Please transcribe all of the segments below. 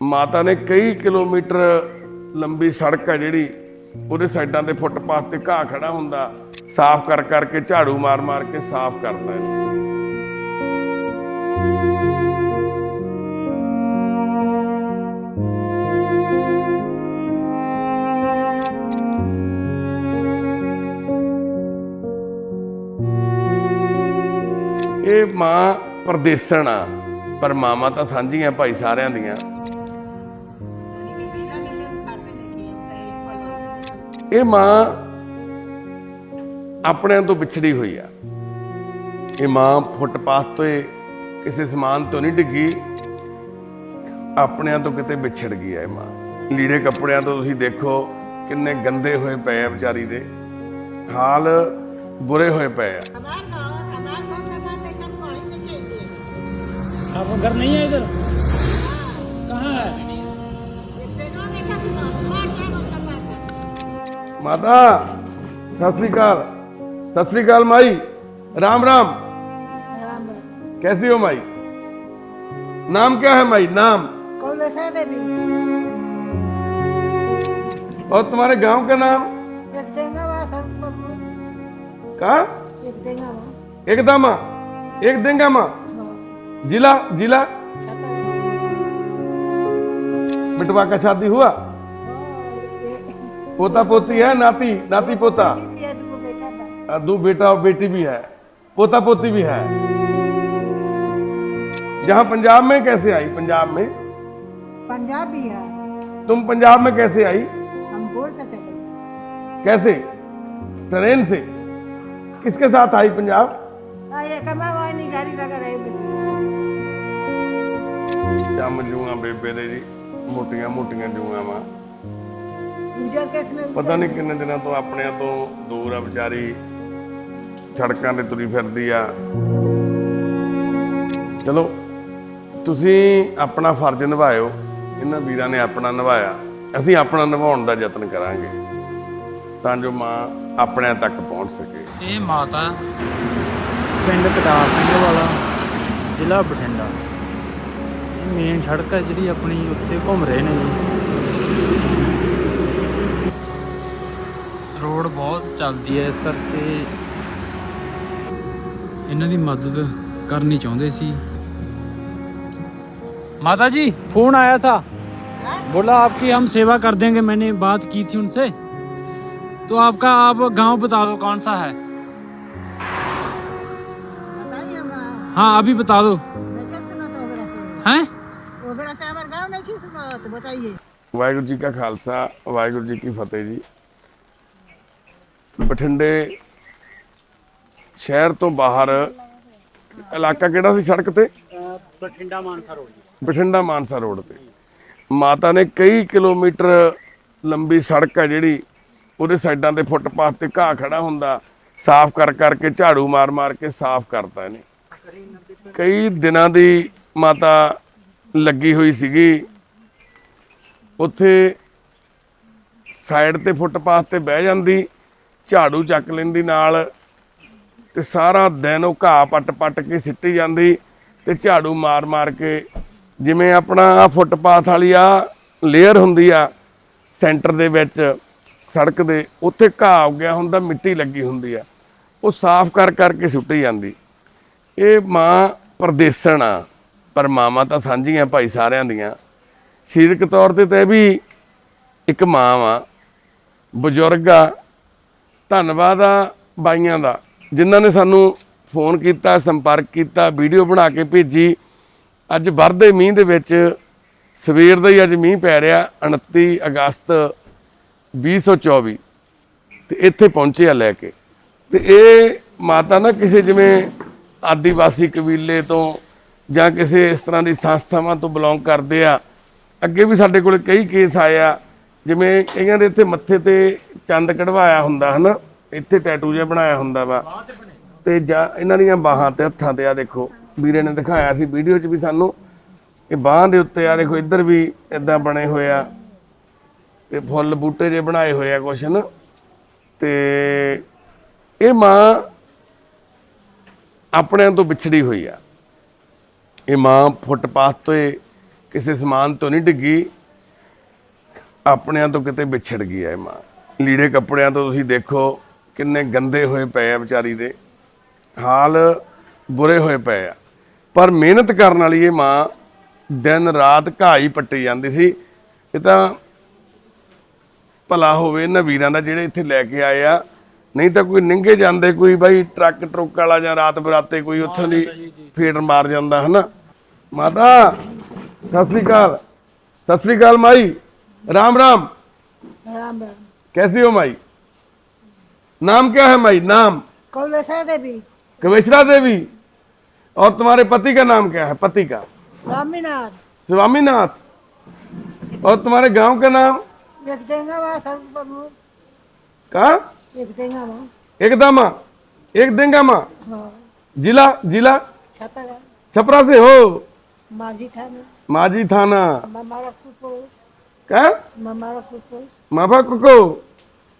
ਮਾਤਾ ਨੇ ਕਈ ਕਿਲੋਮੀਟਰ ਲੰਬੀ ਸੜਕ ਹੈ ਜਿਹੜੀ, ਉਹਦੇ ਸਾਈਡਾਂ ਤੇ ਫੁੱਟਪਾਥ ਤੇ ਘਾਹ ਖੜਾ ਹੁੰਦਾ, ਸਾਫ਼ ਕਰ ਕਰਕੇ ਝਾੜੂ ਮਾਰ ਮਾਰ ਕੇ ਸਾਫ਼ ਕਰਦਾ ਹੈ। ਇਹ ਮਾਂ ਪਰਦੇਸਣ ਆ, ਪਰ ਮਾਮਾ ਤਾਂ ਸਾਂਝੀਆਂ ਭਾਈ ਸਾਰਿਆਂ ਦੀਆਂ। ਇਹ ਮਾਂ ਆਪਣਿਆਂ ਤੋਂ ਵਿਛੜੀ ਹੋਈ ਆ ਇਹ ਮਾਂ ਫੁੱਟਪਾਥ ਤੋਂ ਇਹ ਕਿਸੇ ਸਮਾਨ ਤੋਂ ਨਹੀਂ ਡਿੱਗੀ ਆਪਣਿਆਂ ਤੋਂ ਕਿਤੇ ਵਿਛੜ ਗਈ ਆ ਇਹ ਮਾਂ ਲੀੜੇ ਕੱਪੜਿਆਂ ਤੋਂ ਤੁਸੀਂ ਦੇਖੋ ਕਿੰਨੇ ਗੰਦੇ ਹੋਏ ਪਏ ਆ ਵਿਚਾਰੀ ਦੇ ਹਾਲ ਬੁਰੇ ਹੋਏ ਪਏ ਆ आपका घर नहीं है इधर ਮਾਤਾ ਸਤਿ ਸ੍ਰੀ ਅਕਾਲ ਸਤਿ ਸ੍ਰੀ ਅਕਾਲ ਮਾਈ राम राम कैसी हो माई नाम क्या है माई नाम और तुम्हारे गांव का नाम कहा एक दामा एक देंगा माँ जिला जिला बिटवा का शादी हुआ पोता पोती है नाती नाती पोता? दो बेटा और बेटी भी है। पोता पोती भी है। जहाँ पंजाब में कैसे आई? पंजाब में? पंजाब भी है। तुम पंजाब में कैसे आई? हम कैसे? ट्रेन से? किसके साथ आई पंजाब? क्या मजूँगा बेबे जी मोटिया मोटिया जूँगा माँ। ਪਤਾ ਨਹੀਂ ਕਿੰਨੇ ਦਿਨਾਂ ਤੋਂ ਆਪਣਿਆਂ ਤੋਂ ਦੂਰ ਆ ਵਿਚਾਰੀ। ਸੜਕਾਂ 'ਤੇ ਤੁਰੀ ਫਿਰਦੀ ਆ। ਚਲੋ ਤੁਸੀਂ ਆਪਣਾ ਫਰਜ਼ ਨਿਭਾਇਓ। ਇਹਨਾਂ ਵੀਰਾਂ ਨੇ ਆਪਣਾ ਨਿਭਾਇਆ। ਅਸੀਂ ਆਪਣਾ ਨਿਭਾਉਣ ਦਾ ਯਤਨ ਕਰਾਂਗੇ। ਤਾਂ ਜੋ ਮਾਂ ਆਪਣਿਆਂ ਤੱਕ ਪਹੁੰਚ ਸਕੇ। ਇਹ ਮਾਤਾ ਪਿੰਡ ਕਟਾਰ ਸਿੰਘ ਵਾਲਾ ਜ਼ਿਲ੍ਹਾ ਬਠਿੰਡਾ। ਇਹ ਮੇਨ ਸੜਕ ਹੈ ਜਿਹੜੀ ਆਪਣੀ ਉੱਥੇ ਘੁੰਮ ਰਹੇ ਨੇ ਜੀ। ਬਹੁਤ ਚੱਲਦੀ ਹੈ ਇਸ ਕਰਕੇ ਇਹਨਾਂ ਦੀ ਮਦਦ ਕਰਨੀ ਚਾਹੁੰਦੇ ਸੀ माता जी फोन आया था बोला आपकी हम सेवा कर देंगे मैंने बात की थी उनसे तो आपका आप गांव बता दो कौन सा है बताइए हम हाँ अभी बता दो मैं क्या सुना था ओबरा से हैं ओबरा से हमारे गाँव नहीं की सुना तो बताइए ਵਾਹਿਗੁਰੂ ਜੀ ਕਾ ਬਠਿੰਡੇ ਸ਼ਹਿਰ ਤੋਂ ਬਾਹਰ ਇਲਾਕਾ ਕਿਹੜਾ ਸੀ ਸੜਕ ਤੇ? ਬਠਿੰਡਾ ਮਾਨਸਾ ਰੋਡ ਜੀ। ਬਠਿੰਡਾ ਮਾਨਸਾ ਰੋਡ ਤੇ। ਮਾਤਾ ਨੇ ਕਈ ਕਿਲੋਮੀਟਰ ਲੰਬੀ ਸੜਕ ਹੈ ਜਿਹੜੀ ਉਹਦੇ ਸਾਈਡਾਂ ਤੇ ਫੁੱਟਪਾਥ ਤੇ ਘਾਹ ਖੜਾ ਹੁੰਦਾ ਸਾਫ਼ ਕਰ ਕਰਕੇ ਝਾੜੂ ਮਾਰ ਮਾਰ ਕੇ ਸਾਫ਼ ਕਰਤਾ ਇਹਨੇ। ਕਈ ਦਿਨਾਂ ਦੀ ਮਾਤਾ ਲੱਗੀ ਹੋਈ ਸੀਗੀ। ਉੱਥੇ ਸਾਈਡ ਤੇ ਫੁੱਟਪਾਥ ਤੇ ਬਹਿ ਜਾਂਦੀ ਝਾੜੂ ਚੱਕ ਲੈਂਦੀ ਨਾਲ ਤੇ ਸਾਰਾ ਦਿਨ ਉਹ ਘਾਹ ਪੱਟ ਪੱਟ ਕੇ ਸਿੱਟੀ ਜਾਂਦੀ ਤੇ ਝਾੜੂ ਮਾਰ ਮਾਰ ਕੇ ਜਿਵੇਂ ਆਪਣਾ ਆ ਫੁੱਟਪਾਥ ਵਾਲੀ ਆ ਲੇਅਰ ਹੁੰਦੀ ਆ ਸੈਂਟਰ ਦੇ ਵਿੱਚ ਸੜਕ ਦੇ, ਉੱਥੇ ਘਾਹ ਉੱਗਿਆ ਹੁੰਦਾ, ਮਿੱਟੀ ਲੱਗੀ ਹੁੰਦੀ ਆ। ਉਹ ਸਾਫ਼ ਕਰ ਕਰਕੇ ਸੁੱਟੀ ਜਾਂਦੀ। ਇਹ ਮਾਂ ਪਰਦੇਸਣ ਆ। ਪਰ ਮਾਵਾਂ ਤਾਂ ਸਾਂਝੀਆਂ ਭਾਈ ਸਾਰਿਆਂ ਦੀਆਂ। ਸਰੀਰਕ ਤੌਰ ਤੇ ਤਾਂ ਇਹ ਵੀ ਇੱਕ ਮਾਂ ਵਾ। ਬਜ਼ੁਰਗ ਆ। ਧੰਨਵਾਦ ਆ ਬਾਈਆਂ ਦਾ, ਜਿਨ੍ਹਾਂ ਨੇ ਸਾਨੂੰ ਫੋਨ ਕੀਤਾ, ਸੰਪਰਕ ਕੀਤਾ, ਵੀਡੀਓ ਬਣਾ ਕੇ ਭੇਜੀ। ਅੱਜ ਵਰਦੇ ਮੀਂਹ ਦੇ ਵਿੱਚ ਸਵੇਰ ਦਾ ਹੀ ਅੱਜ ਮੀਂਹ ਪੈ ਰਿਹਾ 29 ਅਗਸਤ 2024 ਤੇ ਇੱਥੇ ਪਹੁੰਚੇ ਆ ਲੈ ਕੇ। ਤੇ ਇਹ ਮਾਤਾ ਨਾ ਕਿਸੇ ਜਿਵੇਂ ਆਦੀਵਾਸੀ ਕਬੀਲੇ ਤੋਂ ਜਾਂ ਕਿਸੇ ਇਸ ਤਰ੍ਹਾਂ ਦੀ ਸੰਸਥਾਵਾਂ ਤੋਂ ਬਿਲੋਂਗ ਕਰਦੇ ਆ। ਅੱਗੇ ਵੀ ਸਾਡੇ ਕੋਲ ਕਈ ਕੇਸ ਆਇਆ ਜਿਵੇਂ ਕਈਆਂ ਦੇ ਇੱਥੇ ਮੱਥੇ ਤੇ ਚੰਦ ਕਢਵਾਇਆ ਹੁੰਦਾ ਹਨਾ, ਇੱਥੇ ਟੈਟੂ ਜਿਹਾ ਬਣਾਇਆ ਹੁੰਦਾ ਵਾ। ਤੇ ਜਾਂ ਇਹਨਾਂ ਦੀਆਂ ਬਾਹਾਂ ਤੇ ਹੱਥਾਂ ਤੇ ਆ ਦੇਖੋ, ਵੀਰੇ ਨੇ ਦਿਖਾਇਆ ਸੀ ਵੀਡੀਓ 'ਚ ਵੀ ਸਾਨੂੰ। ਇਹ ਬਾਹਾਂ ਦੇ ਉੱਤੇ ਆ ਦੇਖੋ, ਇੱਧਰ ਵੀ ਇਦਾਂ ਬਣੇ ਹੋਏ ਆ। ਤੇ ਫੁੱਲ ਬੂਟੇ ਜੇ ਬਣਾਏ ਹੋਏ ਆ ਕੁਛ ਨਾ ਤੇ ਇਹ ਮਾਂ ਆਪਣਿਆਂ ਤੋਂ ਵਿਛੜੀ ਹੋਈ ਆ। ਇਹ ਮਾਂ ਫੁੱਟਪਾਥ ਤੋਂ ਕਿਸੇ ਸਮਾਨ ਤੋਂ ਨਹੀਂ ਡਿੱਗੀ। ਆਪਣਿਆਂ ਤੋਂ ਕਿਤੇ ਵਿਛੜ ਗਈ ਹੈ ਮਾਂ। ਲੀੜੇ ਕੱਪੜਿਆਂ ਤੋਂ ਤੁਸੀਂ ਦੇਖੋ ਕਿੰਨੇ ਗੰਦੇ ਹੋਏ ਪਏ ਆ ਵਿਚਾਰੀ ਦੇ। ਹਾਲ ਬੁਰੇ ਹੋਏ ਪਏ ਆ। ਪਰ ਮਿਹਨਤ ਕਰਨ ਵਾਲੀ ਇਹ ਮਾਂ ਦਿਨ ਰਾਤ ਘਾਈ ਪੱਟੀ ਜਾਂਦੀ ਸੀ। ਇਹ ਤਾਂ ਭਲਾ ਹੋਵੇ ਇਹਨਾਂ ਵੀਰਾਂ ਦਾ ਜਿਹੜੇ ਇੱਥੇ ਲੈ ਕੇ ਆਏ ਆ। ਨਹੀਂ ਤਾਂ ਕੋਈ ਨਿੰਗੇ ਜਾਂਦੇ ਕੋਈ ਬਾਈ ਟਰੱਕ ਟਰੁੱਕ ਵਾਲਾ ਜਾਂ ਰਾਤ ਬਰਾਤੇ ਕੋਈ ਉੱਥੋਂ ਦੀ ਫੇਟਰ ਮਾਰ ਜਾਂਦਾ ਹਨਾ? ਮਾਤਾ ਸਤਿ ਸ੍ਰੀ ਅਕਾਲ। ਸਤਿ ਸ੍ਰੀ ਅਕਾਲ ਮਾਈ। राम राम। राम राम। कैसी हो माई? नाम क्या है माई? नाम? कौन देवी। कवेशरा देवी। और तुम्हारे पति का नाम क्या है? पति का। स्वामीनाथ। स्वामीनाथ। और तुम्हारे गाँव का नाम? कहा एक दामा। एक देंगा माँ। हाँ। जिला? जिला? छपरा। छपरा से हो। माझी थाना। माझी थाना। क्या कुको माफा कुको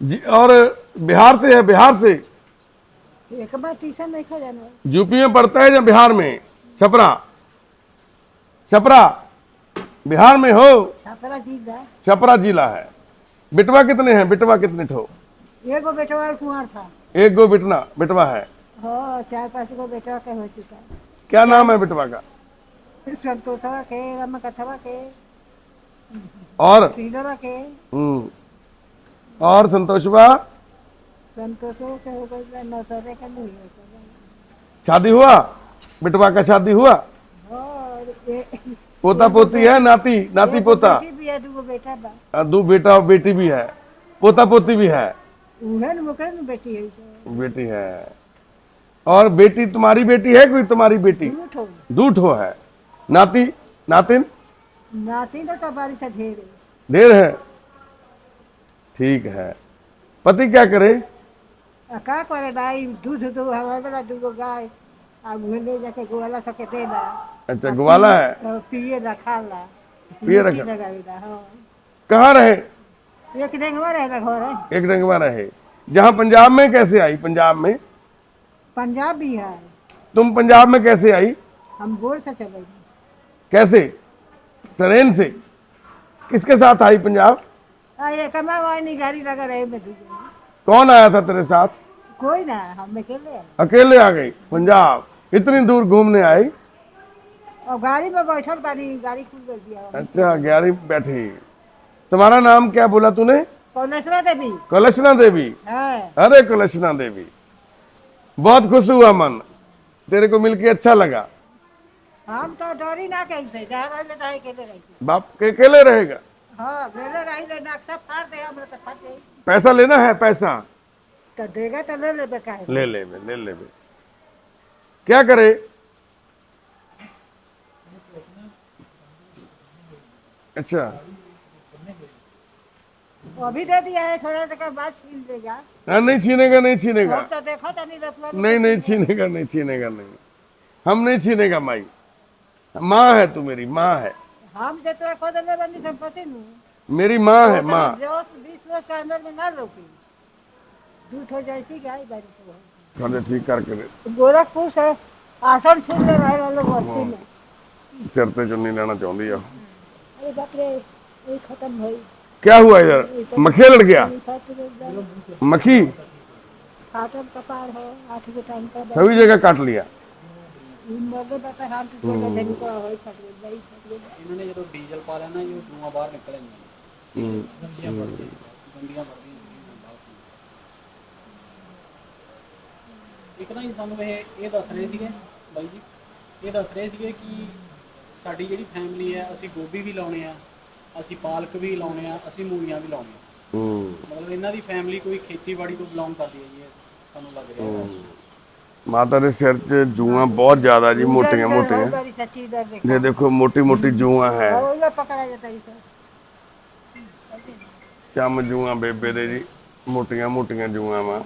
जी, और बिहार से है, बिहार से। एक बार तीसरा नहीं जाना यूपी में पड़ता है या बिहार में? छपरा। छपरा, बिहार में हो? छपरा जिला छपरा जिला है। बिटवा कितने हैं? बिटवा कितने ठो? एक गो बेटवा कुंवर था एक गो बिटना, बिटवा है। हाँ चार पाँच गो बेटवा के हो चुका क्या नाम है बिटवा का? संतोषवा के कथवा के। और हम्म। और संतोष बा शादी हुआ? बिटवा का शादी हुआ? पोता पोती है नाती नाती पोता? दो बेटा और बेटी भी है। पोता पोती भी है? बेटी है? बेटी है। और बेटी तुम्हारी बेटी है कोई तुम्हारी बेटी? दूठो है। नाती नातिन? नाती ने तो बारिश ढेर है। ढेर है। ठीक है। पति क्या करे? का करे भाई दूध दो हमारे बड़ा दूगो गाय। आ ले जाके गोवाला अच्छा ग्वाला है? और पिए पिए रखा। हाँ। कहाँ रहे? एक दिन हमारे है घर। है एक रंगवा रहे। जहाँ पंजाब में कैसे आई? पंजाब में? पंजाब भी है। तुम पंजाब में कैसे आई? हम गोर से चले कैसे? ट्रेन से। किसके साथ आई पंजाब? गाड़ी दूगो कौन आया था तेरे साथ? कोई ना हम अकेले अकेले आ गई पंजाब। इतनी दूर घूमने आई? और गाड़ी में बैठल गाड़ी गाड़ी खुल कर दिया अच्छा ग्यारह बैठी। तुम्हारा नाम क्या बोला तूने? कौलेश्वरा देवी। कलशना देवी? है। अरे कलशना देवी। बहुत खुश हुआ मन। तेरे को मिलके अच्छा लगा। हम तो डरी ना कहीं से रहे थे तो रही बाप के अकेले रहेगा? हाँ रही ले नक्शा फाड़ दे हम तो फाड़ दे। पैसा लेना है पैसा? तो देगा तो ले ले बेकार ले ले बे, ले ले बे। क्या करे? अच्छा। अभी दे दिया है थोड़ा देर के बाद छीन देगा हाँ, नहीं छीनेगा नहीं छीनेगा। तो देखो तो नहीं नहीं नहीं छीनेगा नहीं छीनेगा नहीं। हम नहीं छीनेगा माई। माँ है तू मेरी माँ है हम जो तो खुद ले बनी संपत्ति नु मेरी माँ है माँ जो बीस वर्ष के अंदर में ना रोकी दूध हो जाती गाय बारिश हो थोड़े ठीक करके दे गोरखपुर से आसन छूट ले रहे वाले बस्ती में सिर ते चुन्नी लेना चाहती है अरे बाप रे ये खत्म हुई क्या हुआ इधर मक्खिया लड़ गया मक्खी खाटम कपार हो आठ के टाइम पर सभी जगह काट लिया ਸੀਗੇ ਬਾਈ ਜੀ ਇਹ ਦੱਸ ਰਹੇ ਸੀਗੇ ਕਿ ਸਾਡੀ ਜਿਹੜੀ ਫੈਮਿਲੀ ਹੈ ਅਸੀਂ ਗੋਭੀ ਵੀ ਲਾਉਣੇ ਆ ਅਸੀਂ ਪਾਲਕ ਵੀ ਲਾਉਣੇ ਆ ਅਸੀਂ ਮੂਲੀਆਂ ਵੀ ਲਾਉਣੇ ਆ ਮਤਲਬ ਇਹਨਾਂ ਦੀ ਫੈਮਿਲੀ ਕੋਈ ਖੇਤੀਬਾੜੀ ਤੋਂ ਬਿਲੋਂਗ ਕਰਦੀ ਹੈ ਜੀ ਸਾਨੂੰ ਲੱਗ ਰਿਹਾ ਹੈ। ਮਾਤਾ ਦੇ ਸਿਰ 'ਚ ਜੂਆਂ ਬਹੁਤ ਜ਼ਿਆਦਾ ਜੀ ਮੋਟੀਆਂ ਮੋਟੀਆਂ बड़ी सच्ची दर देखो ये देखो मोटी मोटी जुआ है और ये पकड़ा जाता है इसे ਚਮ ਜੂਆਂ ਬੇਬੇ ਦੇ ਜੀ ਮੋਟੀਆਂ ਮੋਟੀਆਂ ਜੂਆਂ ਵਾ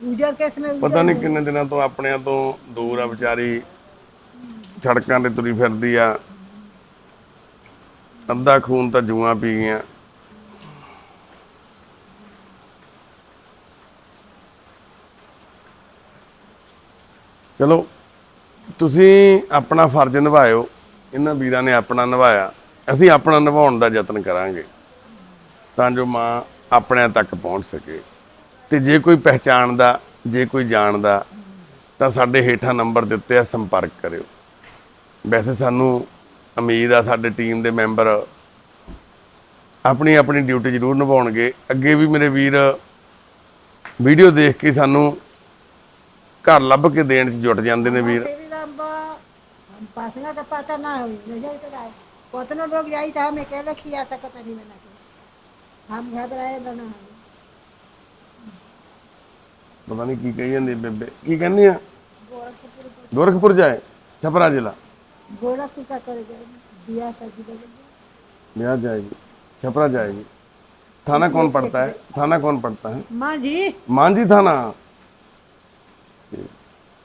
उजर केस में ਪਤਾ ਨਹੀਂ ਕਿੰਨੇ ਦਿਨਾਂ ਤੋਂ ਆਪਣਿਆਂ ਤੋਂ ਦੂਰ ਆ ਵਿਚਾਰੀ ਸੜਕਾਂ ਤੇ ਤੁਰੀ ਫਿਰਦੀ ਆ ਅੱਧਾ ਖੂਨ ਤਾਂ ਜੂਆਂ ਪੀ ਗਈਆਂ ਚਲੋ, ਤੁਸੀਂ ਆਪਣਾ ਫਰਜ਼ ਨਿਭਾਇਓ, ਇਹਨਾਂ ਵੀਰਾਂ ਨੇ ਆਪਣਾ ਨਿਭਾਇਆ, ਅਸੀਂ ਆਪਣਾ ਨਿਭਾਉਣ ਦਾ ਯਤਨ ਕਰਾਂਗੇ, ਤਾਂ ਜੋ ਮਾਂ ਆਪਣਿਆਂ ਤੱਕ ਪਹੁੰਚ ਸਕੇ। ਤੇ ਜੇ ਕੋਈ ਪਹਿਚਾਣਦਾ, ਜੇ ਕੋਈ ਜਾਣਦਾ, ਤਾਂ ਸਾਡੇ ਹੇਠਾਂ ਨੰਬਰ ਦਿੱਤੇ ਆ ਸੰਪਰਕ ਕਰਿਓ। ਵੈਸੇ ਸਾਨੂੰ ਉਮੀਦ ਆ ਸਾਡੇ ਟੀਮ ਦੇ ਮੈਂਬਰ ਆਪਣੀ ਆਪਣੀ ਡਿਊਟੀ ਜ਼ਰੂਰ ਨਿਭਾਉਣਗੇ। ਅੱਗੇ ਵੀ ਮੇਰੇ ਵੀਰ ਵੀਡੀਓ ਦੇਖ ਕੇ ਸਾਨੂੰ ਘਰ ਲੱਭ ਕੇ ਦੇਣ 'ਚ ਜੁਟ ਜਾਂਦੇ ਨੇ ਵੀਰ तेरी लंबा हम पासना का पता ना हो नजर तो आए कितने लोग जाई था हमें अकेले किया था पता नहीं बना के हम घबराए बना ਪਤਾ ਨਹੀਂ ਕੀ ਕਹੀ ਜਾਂਦੀ ਬੇਬੇ ਕੀ ਕਹਿੰਦੀ ਆ ਗੋਰਖਪੁਰ ਜਾਏ ਛਪਰਾ ਜ਼ਿਲ੍ਹਾ गोरखपुर का कर दिया था जी बिहार जाएगी छपरा जाएगी थाना कौन पड़ता है थाना कौन पड़ता है माँ जी मांझी थाना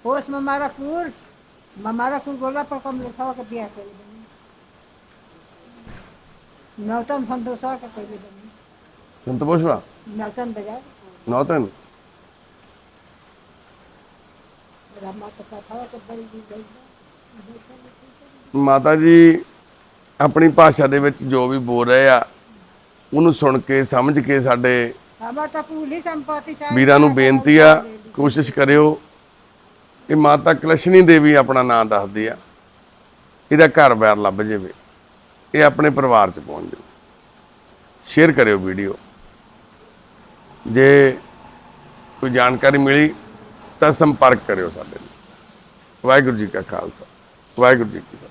होश ममारापुर ममारापुर गोला पर कम लिखा हुआ दिया कर नौतन संतोषा का कर संतोषवा नौतन बाजार नौतन रामा का कथा तो बड़ी दी गई ਮਾਤਾ ਜੀ ਆਪਣੀ ਭਾਸ਼ਾ ਦੇ ਵਿੱਚ ਜੋ ਵੀ ਬੋਲ ਰਹੇ ਆ ਉਹਨੂੰ ਸੁਣ ਕੇ ਸਮਝ ਕੇ ਸਾਡੇ हमारा तो पूरी संपत्ति सारी ਵੀਰਾਂ ਨੂੰ ਬੇਨਤੀ ਆ ਕੋਸ਼ਿਸ਼ ਕਰਿਓ ਇਹ ਮਾਤਾ ਕਲਸ਼ਨੀ ਦੇਵੀ ਆਪਣਾ ਨਾਮ ਦੱਸਦੀ ਆ, ਇਹਦਾ ਘਰ ਬੈਰ ਲੱਭ ਜਾਵੇ, ਇਹ ਆਪਣੇ ਪਰਿਵਾਰ ਚ ਪਹੁੰਚ ਜਾਵੇ। ਸ਼ੇਅਰ ਕਰਿਓ ਵੀਡੀਓ ਜੇ ਕੋਈ ਜਾਣਕਾਰੀ ਮਿਲੀ ਤਾਂ ਸੰਪਰਕ ਕਰਿਓ ਸਾਡੇ ਨਾਲ। ਵਾਹਿਗੁਰੂ ਜੀ ਕਾ ਖਾਲਸਾ, ਵਾਹਿਗੁਰੂ ਜੀ ਕੀ ਫਤਿਹ।